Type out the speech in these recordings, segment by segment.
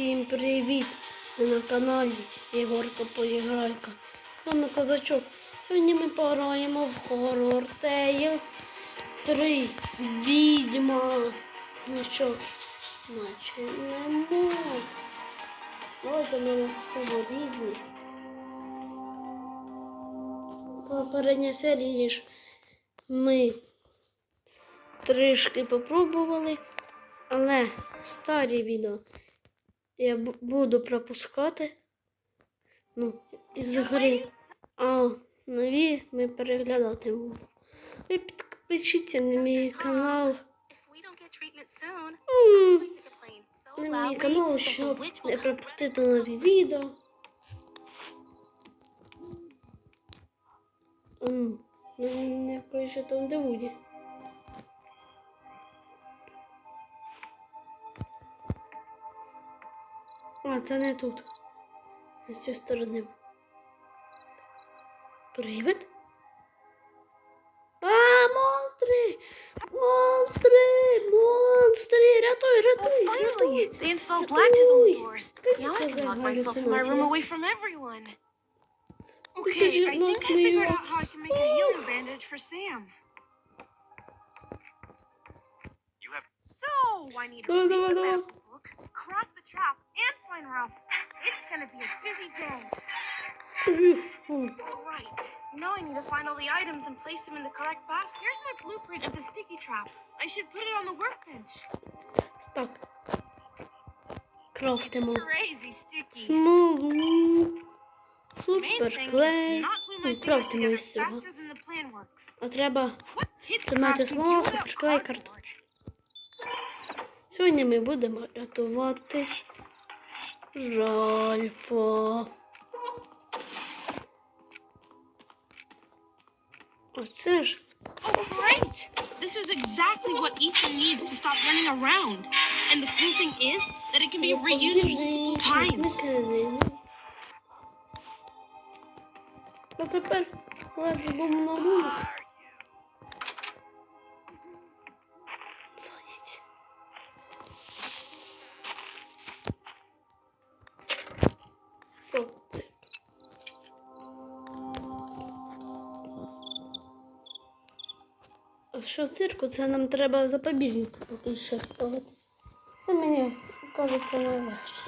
Всім привіт! Ви на каналі Єгорка Поіграйка. З вами Козачок. Сьогодні ми пограємо в хоррор Tale 3 Відьма. Ну що ж, почнемо. Давайте ми на різні. Попередня серії ж ми трішки попробували, але старі відео я буду пропускати. Ну, із гри. А нові ми переглядати будемо. Ви підпишіться на мій канал. На мій канал, щоб не пропустити нові відео. Ну, не пише там де буде. А, це не тут. Не з цієї сторони. Привид? А, монстри! Монстри! Монстри! Рятуй, рятуй, рятуй! They installed black on the Рятуй! doors. Скажіть, Now I це can за lock myself in my room галюцинація? away from everyone. Because Okay, you're I not think I figured clear. out how I can make a healing bandage for Sam. You have So I need to No, read no, the no. medical book, crack the trap, and find Ralph. It's gonna be a busy day. Right. Now I need to find all the items and place them in the correct basket. Here's my blueprint of the sticky trap. I should put it on the workbench. Так. It's Крафтимо. crazy sticky. Смолу. The main Супер thing is to клей. not glue my Ну, fingers крафтимо together із цього. faster than the plan works. А треба. What kids Тримайте craft can Сьогодні ми будемо рятувати Ральфа. Оце ж. Oh, great! This is exactly what Ethan needs to stop running around. And the cool thing is that it can be reused multiple times. А тепер let's go на вулицю. Що цирку? Це нам треба запобіжник поки що ставити. Це мені кажеться найлегше.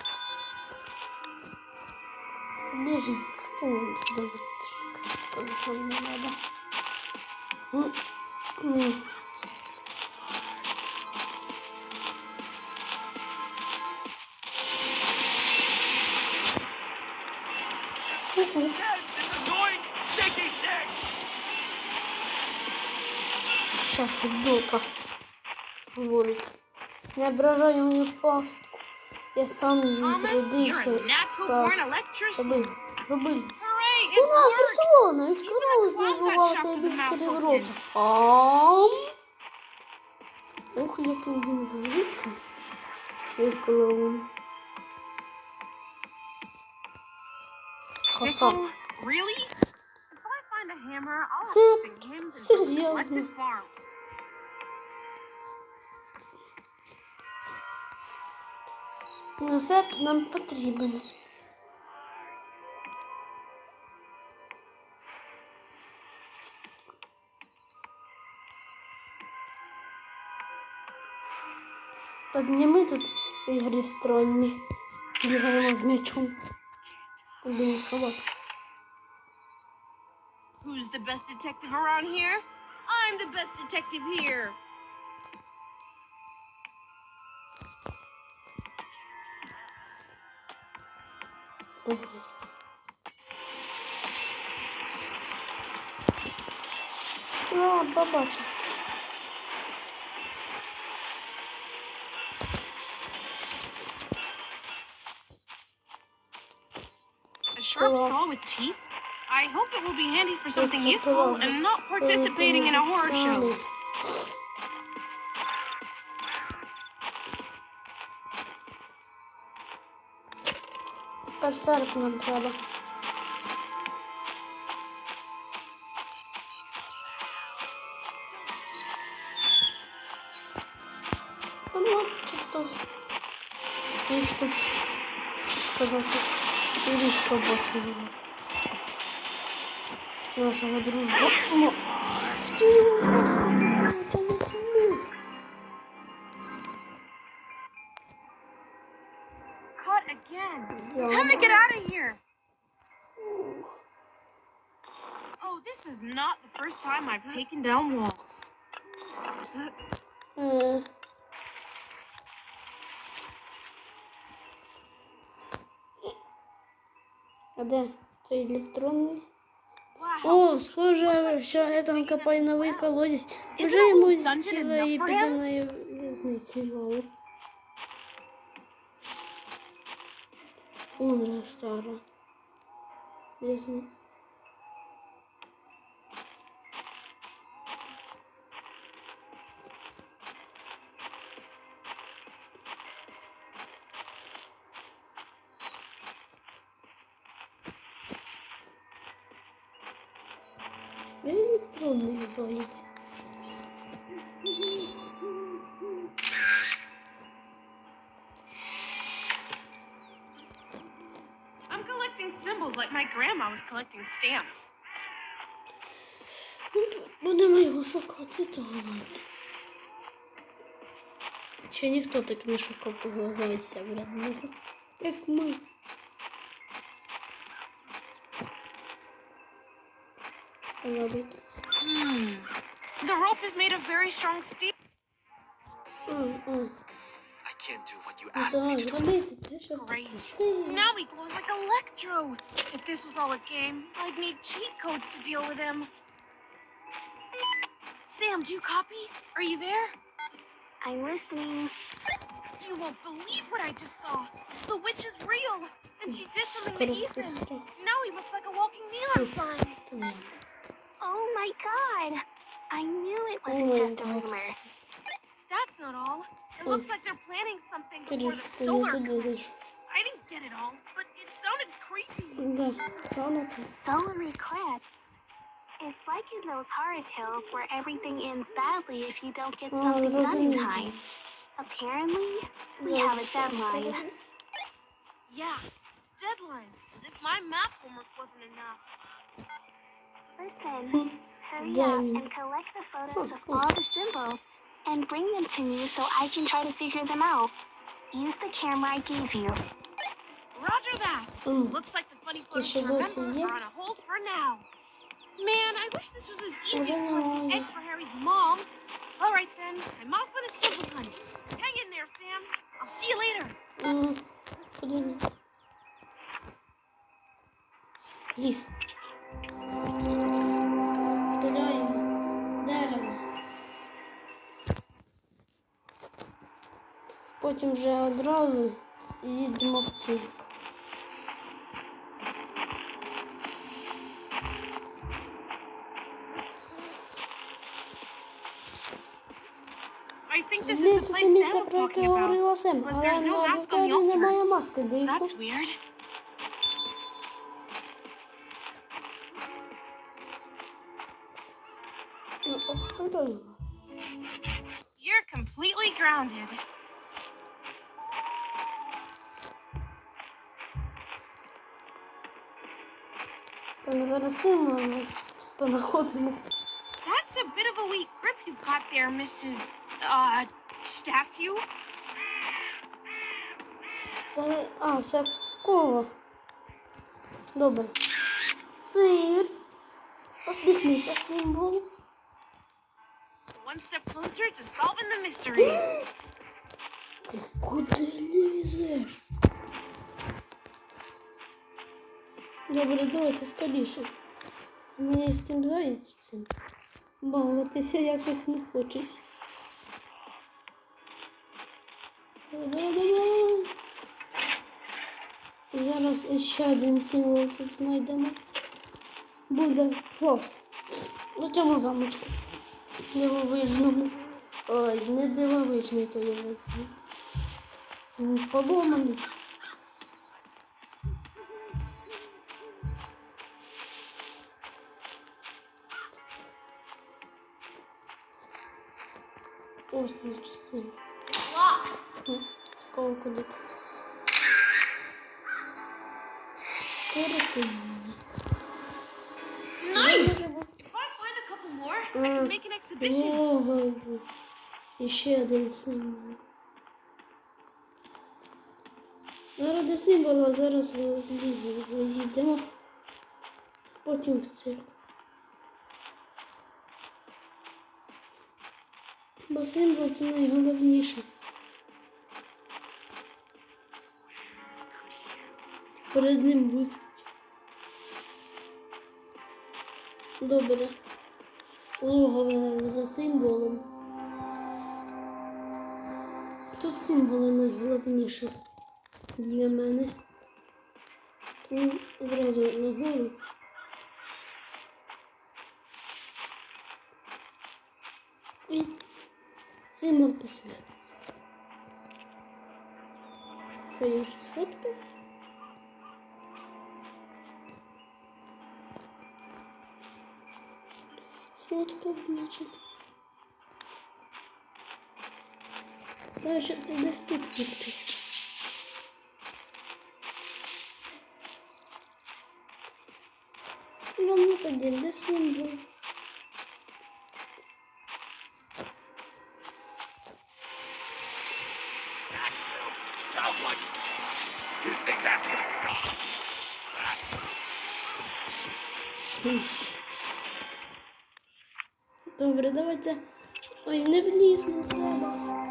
Запобіжник, це не буде. Телефон не треба. М. Ку-ку. this Так, футболка говорить. Не ображай мою пастку. Я сам її Thomas, you're a зробив. natural born electrician. Робив, робив. Hooray, it Ура, worked! Барселона, Even відкривалась the clown got дивувати shoved in без the mouth переворота. open. Ам. Ух, який він великий. Ой, клоун. Краса. Tickle? Really? If I find a hammer, I'll have Се- to sing hymns and build a серйозно. collective farm. Ну, це нам потрібен. Одні ми тут в ігрі странні. Бігаємо з м'ячом. Будемо сховати. Who's the best detective around here? I'm the best detective here. A sharp saw with teeth? I hope it will be handy for something useful and not participating in a horror show. Тепер серп нам треба. Та ну, тобто, Тісто. сказати, різко босили. Нашого дружба. Ну, це first time I've taken down walls. Е. А де той електронний? Wow. О, схоже, що Етан копає новий колодязь. Вже йому цілої підземної в'язниці мало. Умра стара. В'язниця. Електронний. I'm collecting symbols like my grandma was collecting stamps. Будемо його шукати того зайця. Ще ніхто так не шукав того зайця вредного, як ми. Ладно. Hmm. The rope is made of very strong steel. Mm, mm. I can't do what you asked me to do. Great. Now he glows like Electro. If this was all a game, I'd need cheat codes to deal with him. Sam, do you copy? Are you there? I'm listening. You won't believe what I just saw. The witch is real, and she did something to Ethan. Now he looks like a walking neon sign. Oh my god! I knew it wasn't oh just a rumor. That's not all. It looks like they're planning something before the solar eclipse. I didn't get it all, but it sounded creepy. Solar eclipse? It's like in those horror tales where everything ends badly if you don't get something done in time. Apparently, we have a deadline. Yeah, deadline. As if my math homework wasn't enough. Listen, hurry up and collect the photos of all the symbols and bring them to me so I can try to figure them out. Use the camera I gave you. Roger that. Mm. Looks like the funny photos to remember are on a hold for now. Man, I wish this was as easy as collecting eggs for Harry's mom. All right then, I'm off on a silver hunt. Hang in there, Sam. I'll see you later. Mm. Please. Потім вже одразу їдемо в ці. I think this is the Здається, place це місце, про яке говорила Сем, але на немає маски, дивіться. That's weird. Там зараз сильно понаходимо. That's a bit of a weak grip you've got there, Mrs. Uh, statue. Це, а, це коло. Добре. Сир. Посміхнися, символ. One step closer to solving the mystery. Ти куди лізеш? Добре, давайте скоріше. Мені з цим зайцем бавитися якось не хочеться. Зараз ще один символ тут знайдемо. Буде клас. У цьому замочку. Дивовижному. Ой, не дивовижний то я візьму. Він Поломаний. І ще один символ. Заради символа зараз в лігу. Потім в цирк. Бо символ це найголовніше. Перед ним вискочить. Добре. Логове за символом. Символи найголовніші для мене. Тому зразу нагору. І символ посмерть. Що я вже сфоткав? Сфоткав, значить. Значить, це десь тут відкрити. Ну, тоді, де символ? Добре, давайте. Ой, не вліз, не треба.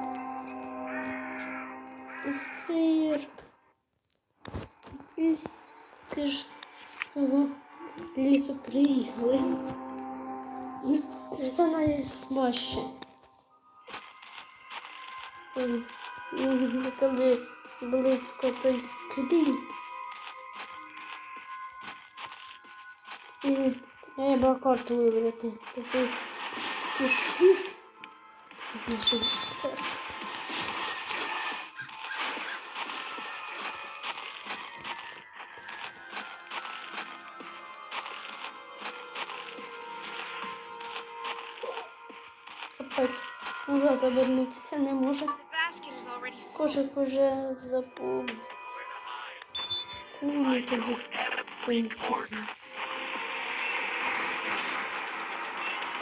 Цирк. Ти ж з того лісу приїхали. Це найважче. Ой, ну, Коли близько той крій. І треба карту вибрати. Такий пішки. Значить, все. Назад повернутися не може. Кошик уже заповнив. Ну, ми тоді поїхали.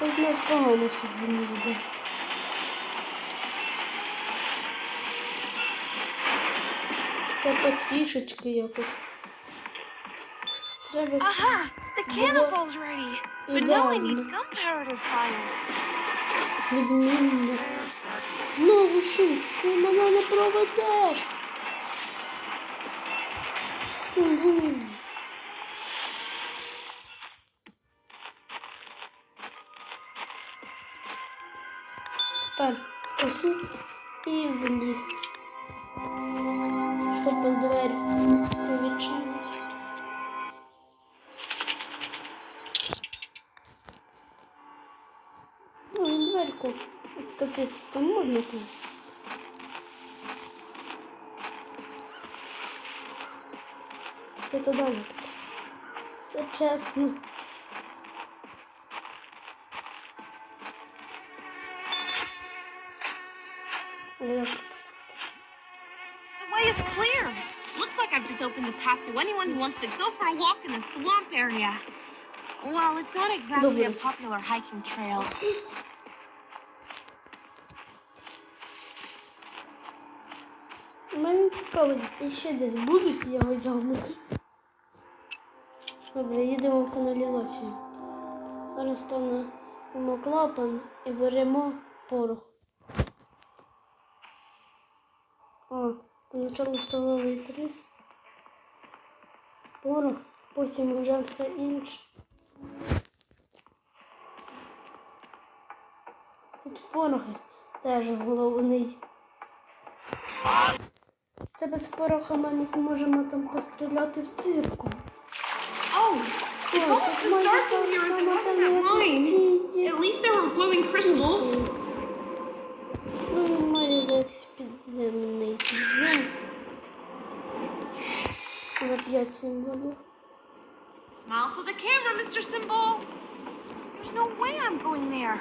У нас погано сьогодні йде. Це так трішечки якось. Треба Aha! The cannonball's ready. But now I need gunpowder fire. Відмінно. Знову шум, ти мене не проведеш. Угу. Like I've just opened the path to anyone who wants to go for a walk in the swamp area. Well, it's not exactly a popular hiking trail. Мене цікавить, і ще десь будуть ямки. Добре, їдемо в каналізацію. Зараз ставимо клапан і беремо порох. О, поначалу столовий трис. Порох, потім вже все інше. Тут порохи теж головний. Це без пороха ми не зможемо там постріляти в цирку. Oh, it's almost as dark in here as it was in that mine. At least there were glowing crystals. Ну, він має якийсь підземний підйом. На 5 символів. Smile for the camera, Mr. Symbol. There's no way I'm going there.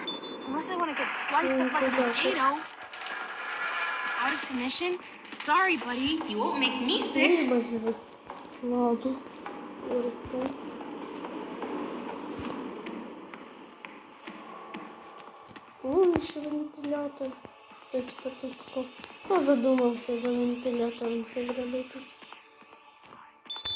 Unless I want to get sliced up like a potato. Out of commission? Sorry, buddy. You won't make me sick. Вибач за ладу. Рту. Вон ще вентилятор. Хтось потускав. Хто задумався за вентилятором все зробити?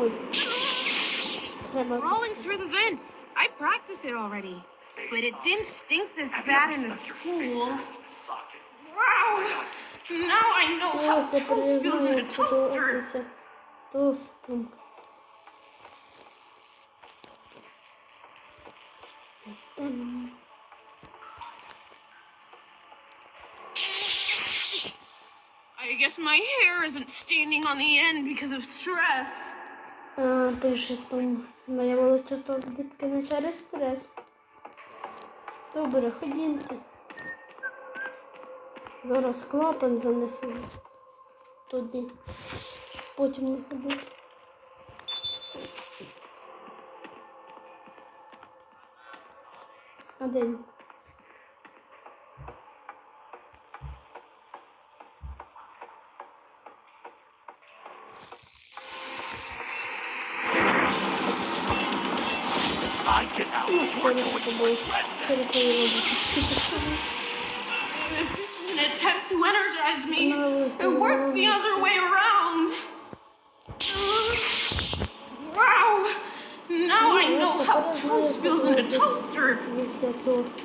Ой. Треба. Crawling through the vents. I practiced it already. But it didn't stink this bad in the school. Socket. Wow! Now I know how Ось я toast feels in a признаю, toaster. подивитися тостом. Ось там. I guess my hair isn't standing on the end because of stress. А, пише там. Моє волосся то дибки не через стрес. Добре, ходімте. Зараз клапан занесемо туди. Потім не ходити. А де? We're перед going to тобою. regret that. Перед тобою робити. If this was an attempt to energize me, No, it worked the other way around. Wow! Now I know how toast feels in a toaster. Вівся тост.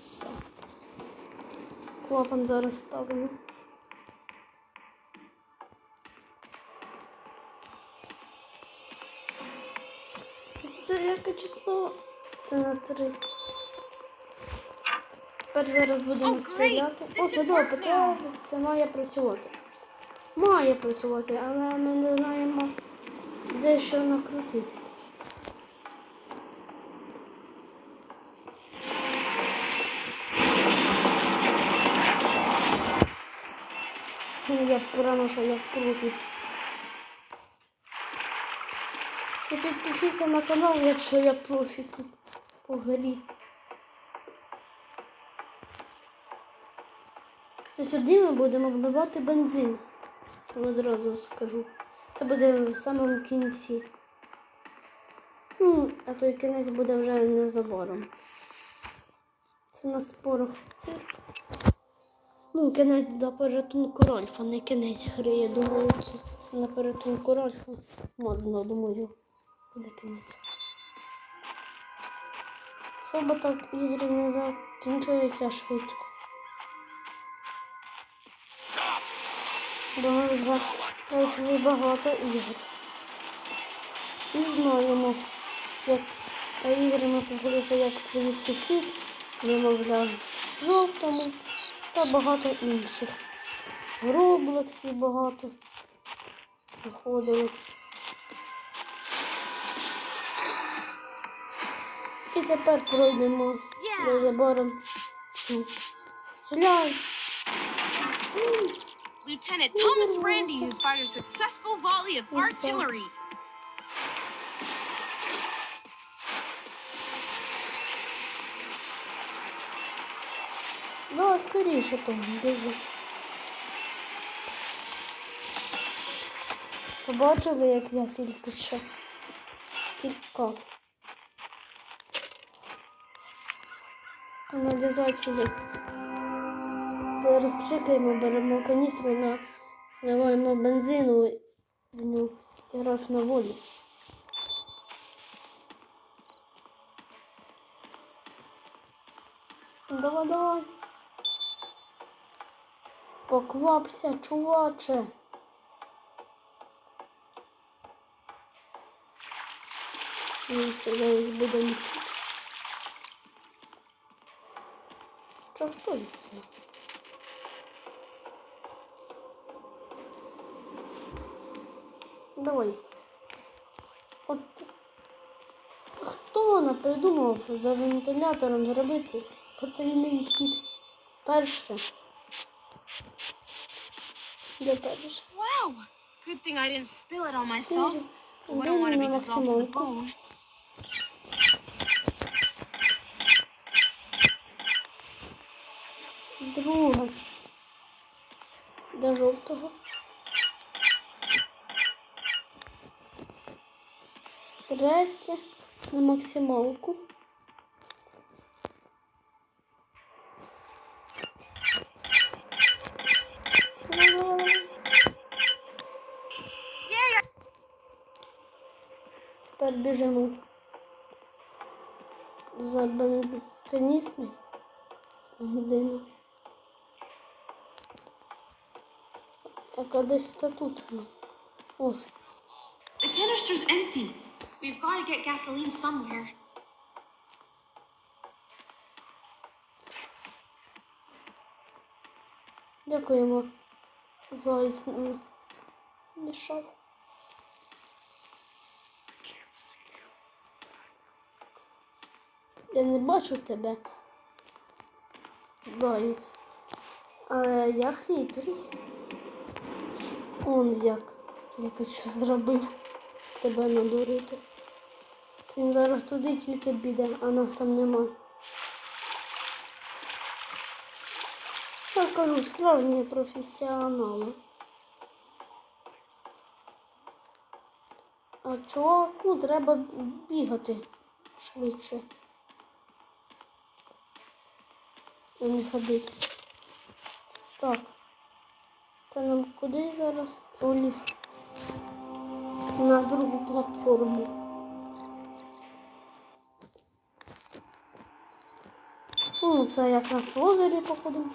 Все. Клапан Це яке число? Це на три. Тепер зараз будемо Oh, стріляти. О, це добре, це, це має працювати. Має працювати, але ми не знаємо, де що накрутити. Ну, Я прямо що як крутить. І підпишіться на канал, якщо я профі тут по грі. Це сюди ми будемо вливати бензин. Одразу скажу. Це буде в самому кінці. Ну, а той кінець буде вже незабаром. Це у нас порох. Ну, кінець до порятунку Ральфа, не кінець гри, я думаю, це на порятунку Ральфа. Модно, думаю, кінець. Особо так ігри не закінчуються швидко. Ми вже багато ігор. І знаємо, як ігри ми проходилися як привіт сусід, вимовляв жовтому та багато інших. Роблоксі багато проходили. І тепер пройдемо цю. Стріляй! Lieutenant Thomas Brandy has fired a successful volley of artillery. Да, скоріше там, біжи. Побачили, як я тільки що тікав. Каналізація. Зараз чекаємо, беремо каністру на Вливаємо бензину ну, і раз на волі. Давай, давай. Поквапся, чуваче. Ми зараз будемо. Знає. Давай. От хто вона придумав за вентилятором зробити потайний хід? Перше. Де перше? Wow! Good thing I didn't spill it on myself. I don't want to be dissolved to the bone. Друга. До жовтого. Третє на максималку. Тепер біжимо за бензин каністрою з бензином. А десь та тут. вона. Ось. The canister's empty. We've got to get gasoline somewhere. Дякуємо. Нам мішав. Я не бачу тебе. Зайць. Але я хитрий. Он як. Як що зробив тебе надурити. Він зараз туди тільки піде, а нас там нема. Я кажу, справжні професіонали. А чуваку треба бігати швидше. А не ходити. Так. Та нам куди зараз? Ліс. На другу платформу. Ну, це якраз по озері походимо.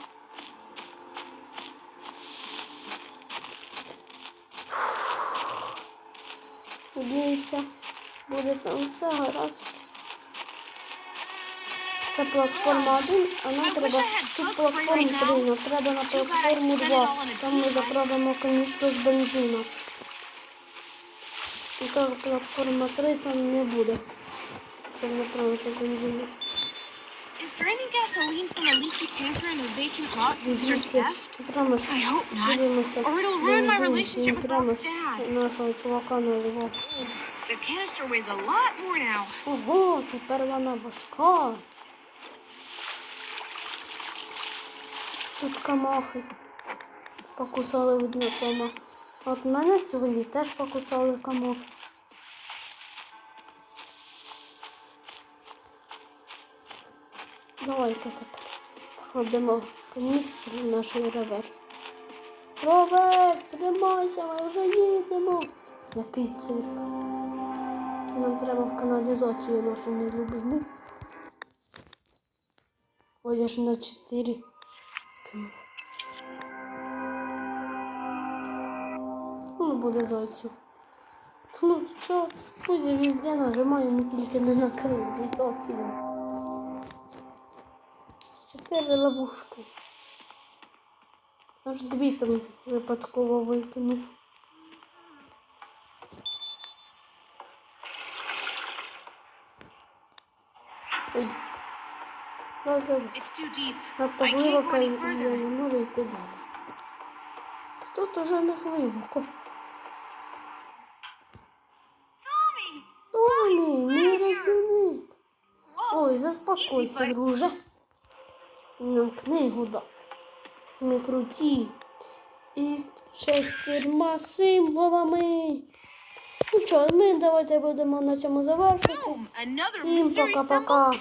Надіюся, буде там все гаразд. Це платформа 1, а нам треба тут right 3, нам треба на платформу 2. all on a Там ми заправимо каністру з бензину. І так платформа 3 там не буде. Щоб заправити бензину. Is draining gasoline from a leaky tanker in a vacant lot considered theft? I hope not. Or it'll ruin my relationship with Rob's dad. The canister weighs a lot more now. Ого, тепер вона важка. Тут камахи. Покусали видно кома. От мене сьогодні теж покусали камахи. Давайте тепер ходимо каністру в наш ровер. Ровер, тримайся, ми вже їдемо. Який цирк. Нам треба в каналізацію нашу не любимо. Ой, на 4 кинув. Ну, буде зайцю. Ну, що, друзі, везде нажимаю, не тільки не на каналізацію. Чотири ловушки. Аж дві там випадково викинув. Ой. It's. Надто глибоко і я не можу йти далі. Тут уже не глибоко. Томі, мій рятівник. Ой, заспокойся, друже. Нам книгу дав. Ми круті. Із шестірма символами. Ну що, ми давайте будемо на цьому завершити. Всім пока-пока.